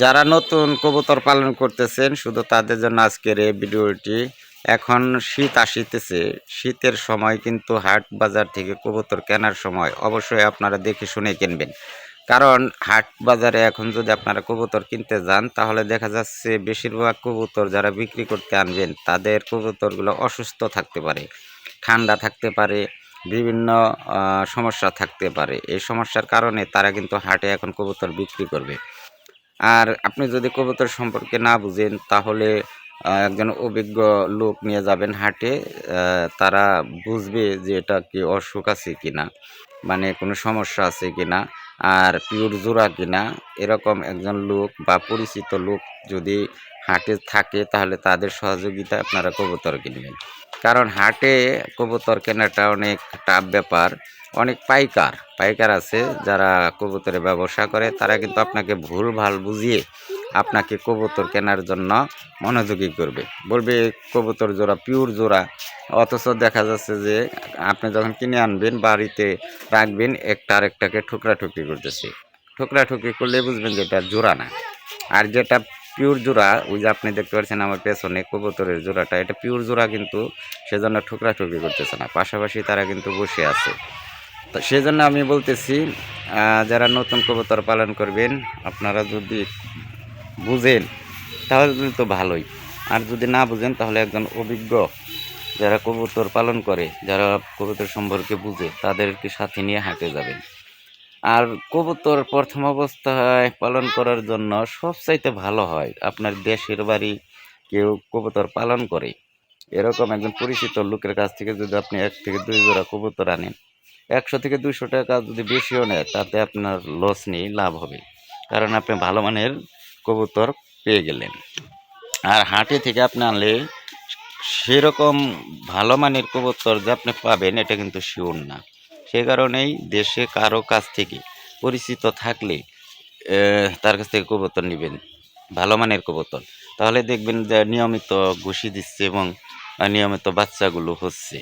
যারা নতুন কবুতর পালন করতেছেন, শুধু তাদের জন্য আজকের এই ভিডিওটি। এখন শীত আসিতেছে। শীতের সময় কিন্তু হাট বাজার থেকে কবুতর কেনার সময় অবশ্যই আপনারা দেখে শুনে কিনবেন। কারণ হাট বাজারে এখন যদি আপনারা কবুতর কিনতে যান, তাহলে দেখা যাচ্ছে বেশিরভাগ কবুতর যারা বিক্রি করতে আনবেন, তাদের কবুতরগুলো অসুস্থ থাকতে পারে, ঠান্ডা থাকতে পারে, বিভিন্ন সমস্যা থাকতে পারে। এই সমস্যার কারণে তারা কিন্তু হাটে এখন কবুতর বিক্রি করবে। আর আপনি যদি কবুতর সম্পর্কে না বুঝেন, তাহলে একজন অভিজ্ঞ লোক নিয়ে যাবেন হাটে তারা বুঝবে যে এটা কি অসুখ আছে কি না মানে কোনো সমস্যা আছে কি না আর পিওর জোড়া কিনা। এরকম একজন লোক বা পরিচিত লোক যদি হাটে থাকে, তাহলে তাদের সহযোগিতা আপনারা কবুতর কিনবেন। কারণ হাটে কবুতর কেনাটা অনেক টাফ ব্যাপার। অনেক পাইকার। পাইকার আছে, যারা কবুতরের ব্যবসা করে, তারা কিন্তু আপনাকে ভুল ভালো বুঝিয়ে আপনাকে কবুতর কেনার জন্য মনোযোগী করবে। বলবে, কবুতর জোড়া পিওর জোড়া। অথচ দেখা যাচ্ছে যে, আপনি যখন কিনে আনবেন, বাড়িতে রাখবেন, একটা আরেকটাকে ঠুকরা ঠুকরি করতেছে। ঠুকরা ঠুকরি করলে বুঝবেন যে এটা জোড়া না। আর যেটা পিওর জোড়া, ওই যে আপনি দেখতে পাচ্ছেন আমার পেছনে কবুতরের জোড়াটা, এটা পিওর জোড়া কিন্তু সেজন্য ঠুকরা ঠুকরি করতেছে না। পাশাপাশি তারা কিন্তু বসে আছে। তো সেই জন্য আমি বলতেছি যারা নতুন কবুতর পালন করবেন, আপনারা যদি বুঝেন, তাহলে তো ভালোই। আর যদি না বুঝেন, তাহলে একজন অভিজ্ঞ যারা কবুতর পালন করে, যারা কবুতর সম্পর্কে বুঝে, তাদেরকে সাথে নিয়ে হাঁটে যাবেন। আর কবুতর প্রথম অবস্থায় পালন করার জন্য সবচাইতে ভালো হয়, আপনার দেশের বাড়ি কেউ কবুতর পালন করে। এরকম একজন পরিচিত লোকের কাছ থেকে যদি আপনি এক থেকে দুই জোড়া কবুতর আনেন একশো থেকে দুশো টাকা যদি বেশিও নেয়, তাতে আপনার লস নেই লাভ হবে। কারণ আপনি ভালো মানের কবুতর পেয়ে গেলেন। আর হাটে থেকে আপনি আনলে সেরকম ভালো মানের কবুতর যে আপনি পাবেন, এটা কিন্তু শিওর না। সে কারণেই দেশে কারও কাছ থেকে পরিচিত থাকলে তার কাছ থেকে কবুতর নেবেন, ভালো মানের কবুতর। তাহলে দেখবেন যে নিয়মিত ঘুষি দিচ্ছে এবং, নিয়মিত বাচ্চাগুলো হচ্ছে।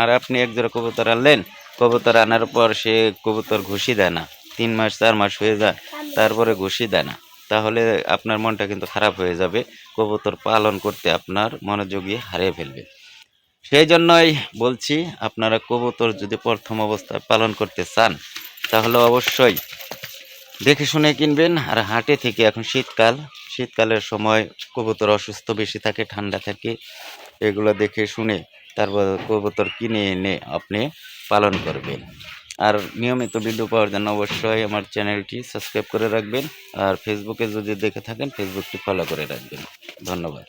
আর আপনি এক জোড়া কবুতর আনলেন কবুতর আনার পর সে কবুতর ঘুষি দেয় না। তিন মাস, চার মাস হয়ে যায়, তারপরে ঘুষি দেয় না। তাহলে আপনার মনটা কিন্তু খারাপ হয়ে যাবে। কবুতর পালন করতে আপনার মনোযোগী হারিয়ে ফেলবে। সেই জন্যই বলছি, আপনারা কবুতর যদি প্রথম অবস্থায় পালন করতে চান, তাহলে অবশ্যই দেখে শুনে কিনবেন। আর হাটে থেকে এখন শীতকাল, শীতকালের সময় কবুতর অসুস্থ, বেশি থাকে, ঠান্ডা থাকে, এগুলো দেখে শুনে তারপর কবুতর কিনে এনে আপনি পালন করবেন। আর নিয়মিত ভিডিও পাওয়ার জন্য অবশ্যই আমার চ্যানেলটি সাবস্ক্রাইব করে রাখবেন। আর ফেসবুকে যদি দেখে থাকেন ফেসবুকটি ফলো করে রাখবেন। ধন্যবাদ।